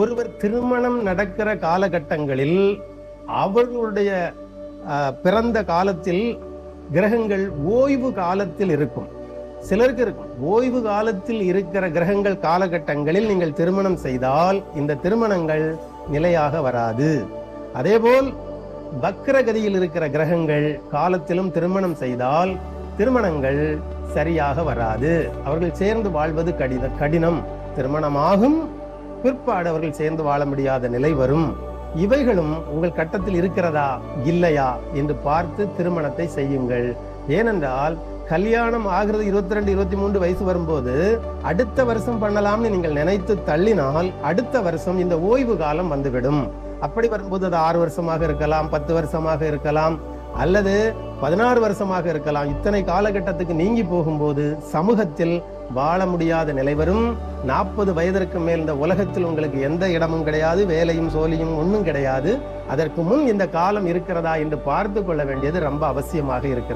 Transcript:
ஒருவர் திருமணம் நடக்கிற காலகட்டங்களில் அவர்களுடைய பிறந்த காலத்தில் கிரகங்கள் ஓய்வு காலத்தில் இருக்கும். சிலருக்கு இருக்கும். ஓய்வு காலத்தில் இருக்கிற கிரகங்கள் காலகட்டங்களில் நீங்கள் திருமணம் செய்தால் இந்த திருமணங்கள் நிலையாக வராது. அதேபோல் வக்ரகதியில் இருக்கிற கிரகங்கள் காலத்திலும் திருமணம் செய்தால் திருமணங்கள் சரியாக வராது. அவர்கள் சேர்ந்து வாழ்வது கடித கடினம். திருமணமாகும் பிற்பாடு அவர்கள் சேர்ந்து வாழ முடியாத நிலை வரும். இவைகளும் உங்கள் கட்டத்தில் இருக்கிறதா? இல்லையா? என்று பார்த்து திருமணத்தை செய்யுங்கள். ஏனென்றால் கல்யாணம் ஆகிறது இருபத்தி ரெண்டு இருபத்தி மூன்று வயசு வரும்போது அடுத்த வருஷம் பண்ணலாம்னு நீங்கள் நினைத்து தள்ளினால் அடுத்த வருஷம் இந்த ஓய்வு காலம் வந்துவிடும். அப்படி வரும்போது அது ஆறு வருஷமாக இருக்கலாம் பத்து வருஷமாக இருக்கலாம் அல்லது பதினாறு வருஷமாக இருக்கலாம். இத்தனை காலகட்டத்துக்கு நீங்கி போகும்போது சமூகத்தில் வாழ முடியாத நிலை வரும். நாற்பது வயதிற்கு மேல் இந்த உலகத்தில் உங்களுக்கு எந்த இடமும் கிடையாது வேலையும் சோழியும் ஒன்றும் கிடையாது. அதற்கு முன் இந்த காலம் இருக்கிறதா என்று பார்த்து கொள்ள வேண்டியது ரொம்ப அவசியமாக இருக்கிறது.